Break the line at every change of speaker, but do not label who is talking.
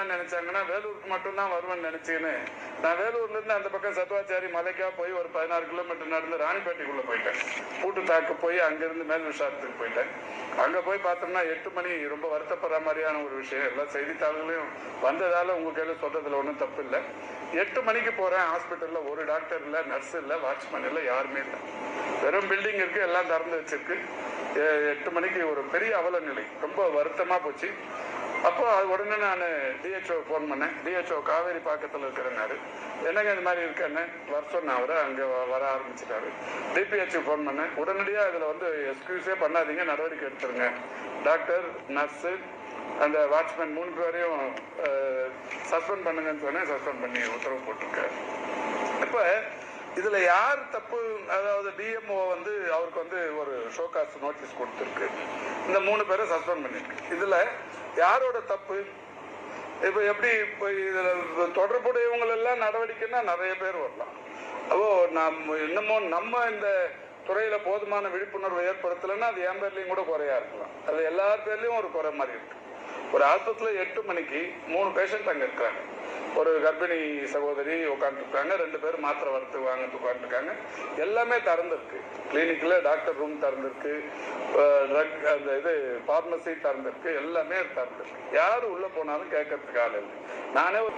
என்ன நினைச்சாங்கன்னா வேலூருக்கு மட்டும்தான் வருவேன்னு நினைச்சேன்னு. நான் வேலூர்ல இருந்து அந்த பக்கம் சத்வாச்சாரி மலைக்கா போய் ஒரு பதினாறு கிலோமீட்டர் நடந்து ராணிப்பேட்டைக்குள்ள போயிட்டேன். பூட்டு தாக்கு போய் அங்கிருந்து மேல் விசாரத்துக்கு போயிட்டேன். அங்க போய் பார்த்தோம்னா எட்டு மணி ரொம்ப வருத்தப்படுற மாதிரியான ஒரு விஷயம். எல்லா செய்தித்தாள்களையும் வந்ததால உங்க கையில சொல்றதுல ஒன்றும் தப்பு இல்லை. எட்டு மணிக்கு போறேன். ஹாஸ்பிட்டல்ல ஒரு டாக்டர் இல்ல நர்ஸ் இல்ல வாட்ச்மேன் இல்ல யாருமே இல்லை. வெறும் பில்டிங் இருக்கு எல்லாம் திறந்து வச்சிருக்கு. எட்டு மணிக்கு ஒரு பெரிய அவல நிலை ரொம்ப வருத்தமா போச்சு. அப்போ அது உடனே நான் டிஹெச்ஓ ஃபோன் பண்ணேன். டிஹெச்ஓ காவேரி பாக்கத்தில் இருக்கிறனாரு. என்னங்க இந்த மாதிரி இருக்கேன்னு வர சொன்னேன் அவரை அங்கே வர ஆரம்பிச்சிட்டாரு. டிபிஹெச் ஃபோன் பண்ணேன். உடனடியாக இதில் வந்து எக்ஸ்கியூஸே பண்ணாதீங்க நடவடிக்கை எடுத்துருங்க. டாக்டர் நர்ஸு அந்த வாட்ச்மேன் மூணு பேரையும் சஸ்பெண்ட் பண்ணுங்கன்னு சொன்னேன். சஸ்பெண்ட் பண்ணி உத்தரவு போட்டிருக்காரு. இப்போ இதில் யார் தப்பு அதாவது டிஎம்ஓ வந்து அவருக்கு வந்து ஒரு ஷோகாஸ் நோட்டீஸ் கொடுத்துருக்கு. இந்த மூணு பேரை சஸ்பெண்ட் பண்ணியிருக்கு இதில் யாரோட தப்பு? இப்போ எப்படி இப்போ இதுல தொடர்புடையவங்க எல்லாம் நடவடிக்கைன்னா நிறைய பேர் வரலாம். அப்போ நம்ம இன்னமும் நம்ம இந்த துறையில போதுமான விழிப்புணர்வு ஏற்படுத்தலைன்னா அது என் பேர்லயும் கூட குறையா இருக்கலாம். அது எல்லார் பேர்லயும் ஒரு குறை மாதிரி இருக்கு. ஒரு ஆஸ்பத்திரியில் எட்டு மணிக்கு மூணு பேஷண்ட் அங்கே இருக்காங்க. ஒரு கர்ப்பிணி சகோதரி உட்காந்துருக்காங்க ரெண்டு பேர் மாத்திரை வரத்து வாங்கிட்டு உட்காந்துருக்காங்க எல்லாமே திறந்துருக்கு. கிளினிக்கில் டாக்டர் ரூம் திறந்துருக்கு ட்ரக் அந்த இது ஃபார்மசி திறந்துருக்கு எல்லாமே திறந்துருக்கு. யார் உள்ளே போனாலும் கேட்கறதுக்கு ஆள் இல்லை. நானே ஒரு